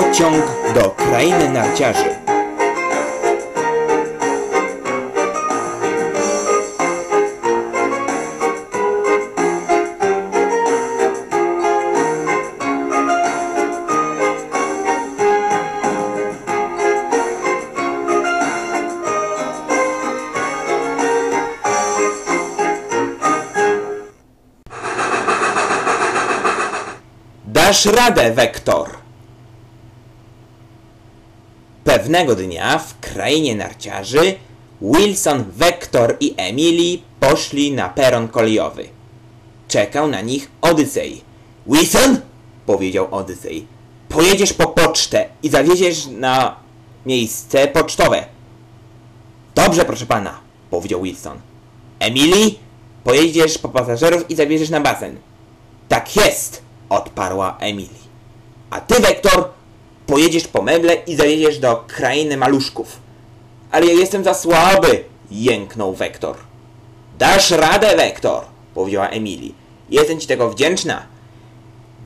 Pociąg do krainy narciarzy. Dasz radę, Wektor! Pewnego dnia w krainie narciarzy Wilson, Wektor i Emily poszli na peron kolejowy. Czekał na nich Odysej. Wilson, powiedział Odysej, pojedziesz po pocztę i zawieziesz na miejsce pocztowe. Dobrze, proszę pana, powiedział Wilson. Emily, pojedziesz po pasażerów i zawieziesz na basen. Tak jest, odparła Emily. A ty, Wektor, pojedziesz po meble i zajedziesz do krainy maluszków. Ale ja jestem za słaby, jęknął Wektor. Dasz radę, Wektor, powiedziała Emily. Jestem ci tego wdzięczna.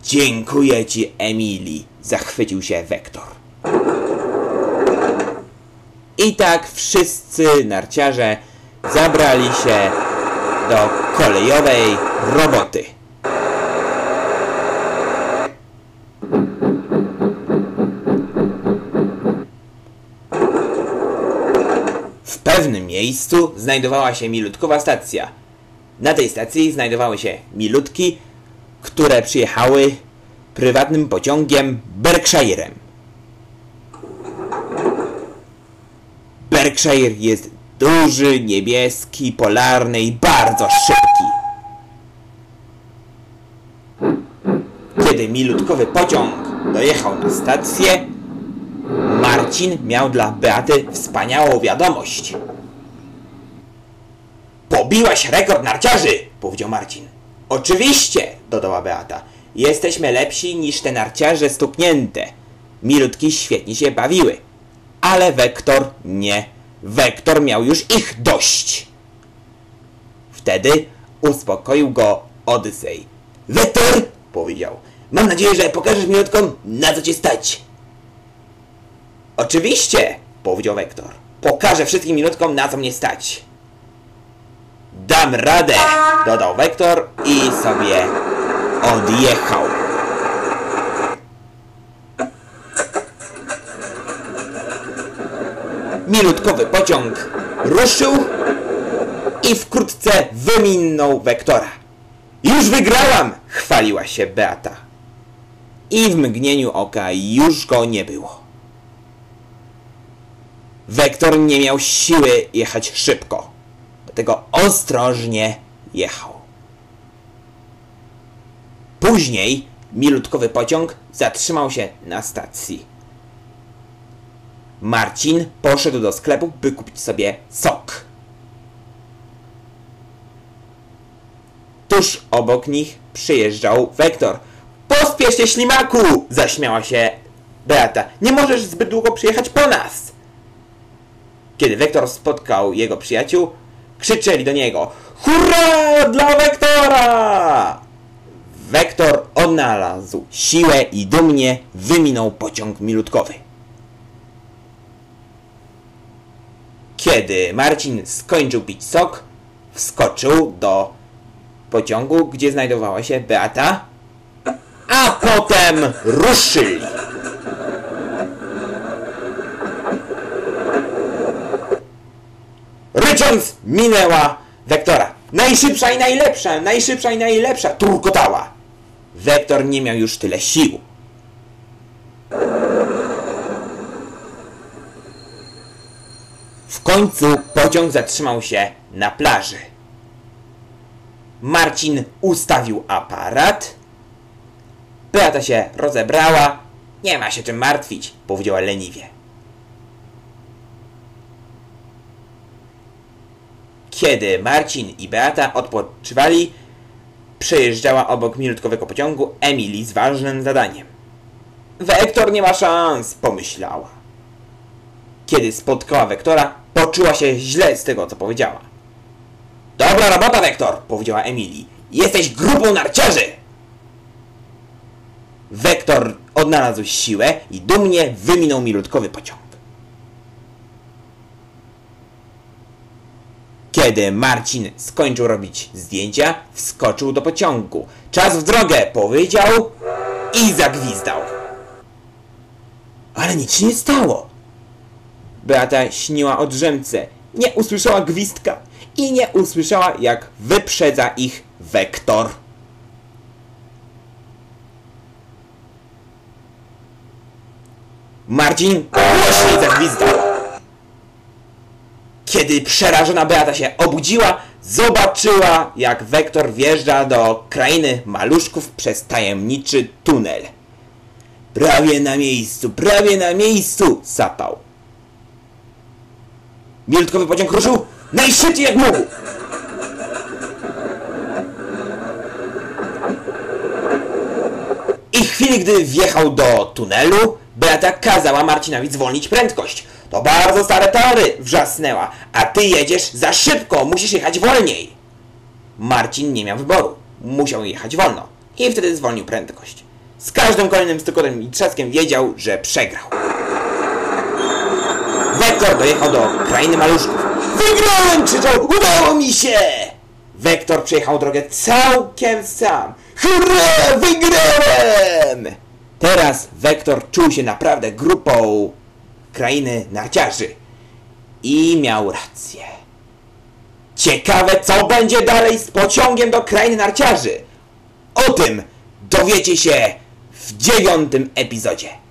Dziękuję ci, Emily, zachwycił się Wektor. I tak wszyscy narciarze zabrali się do kolejowej roboty. W pewnym miejscu znajdowała się milutkowa stacja. Na tej stacji znajdowały się milutki, które przyjechały prywatnym pociągiem Berkshire'em. Berkshire jest duży, niebieski, polarny i bardzo szybki. Kiedy milutkowy pociąg dojechał na stację, Marcin miał dla Beaty wspaniałą wiadomość. Pobiłaś rekord narciarzy, powiedział Marcin. Oczywiście, dodała Beata. Jesteśmy lepsi niż te narciarze stuknięte. Milutki świetnie się bawiły. Ale Wektor nie. Wektor miał już ich dość. Wtedy uspokoił go Odysej. Wektor, powiedział, mam nadzieję, że pokażesz milutkom, na co cię stać. Oczywiście, powiedział Wektor. Pokażę wszystkim minutkom, na co mnie stać. Dam radę, dodał Wektor i sobie odjechał. Milutkowy pociąg ruszył i wkrótce wyminął Wektora. Już wygrałam! chwaliła się Beata. I w mgnieniu oka już go nie było. Wektor nie miał siły jechać szybko, dlatego ostrożnie jechał. Później milutkowy pociąg zatrzymał się na stacji. Marcin poszedł do sklepu, by kupić sobie sok. Tuż obok nich przyjeżdżał Wektor. Pospiesz się, ślimaku! Zaśmiała się Beata. Nie możesz zbyt długo przyjechać po nas! Kiedy Wektor spotkał jego przyjaciół, krzyczeli do niego Hurra dla Wektora! Wektor odnalazł siłę i dumnie wyminął pociąg milutkowy. Kiedy Marcin skończył pić sok, wskoczył do pociągu, gdzie znajdowała się Beata, a potem ruszyli. Rycząc minęła Wektora. Najszybsza i najlepsza, najszybsza i najlepsza, turkotała. Wektor nie miał już tyle sił. W końcu pociąg zatrzymał się na plaży. Marcin ustawił aparat. Beata się rozebrała. Nie ma się czym martwić, powiedziała leniwie. Kiedy Marcin i Beata odpoczywali, przejeżdżała obok minutkowego pociągu Emily z ważnym zadaniem. Wektor nie ma szans, pomyślała. Kiedy spotkała Wektora, poczuła się źle z tego, co powiedziała. Dobra robota, Wektor, powiedziała Emily. Jesteś grupą narciarzy! Wektor odnalazł siłę i dumnie wyminął milutkowy pociąg. Kiedy Marcin skończył robić zdjęcia, wskoczył do pociągu. Czas w drogę, powiedział i zagwizdał. Ale nic się nie stało. Beata śniła o drzemce. Nie usłyszała gwizdka i nie usłyszała, jak wyprzedza ich wektor. Marcin głośniej zagwizdał. Kiedy przerażona Beata się obudziła, zobaczyła, jak Wektor wjeżdża do krainy maluszków przez tajemniczy tunel. Prawie na miejscu, prawie na miejscu, sapał. Milutkowy pociąg ruszył najszybciej jak mógł. I w chwili, gdy wjechał do tunelu, Beata kazała Marcinowi zwolnić prędkość. To bardzo stare tory, wrzasnęła. A ty jedziesz za szybko, musisz jechać wolniej. Marcin nie miał wyboru. Musiał jechać wolno. I wtedy zwolnił prędkość. Z każdym kolejnym stykotem i trzaskiem wiedział, że przegrał. Wektor dojechał do krainy maluszków. Wygrałem! krzyczał. Udało mi się! Wektor przejechał drogę całkiem sam. Hurra! Wygrałem! Teraz Wektor czuł się naprawdę grupą krainy narciarzy. I miał rację. Ciekawe, co będzie dalej z pociągiem do krainy narciarzy. O tym dowiecie się w dziewiątym epizodzie.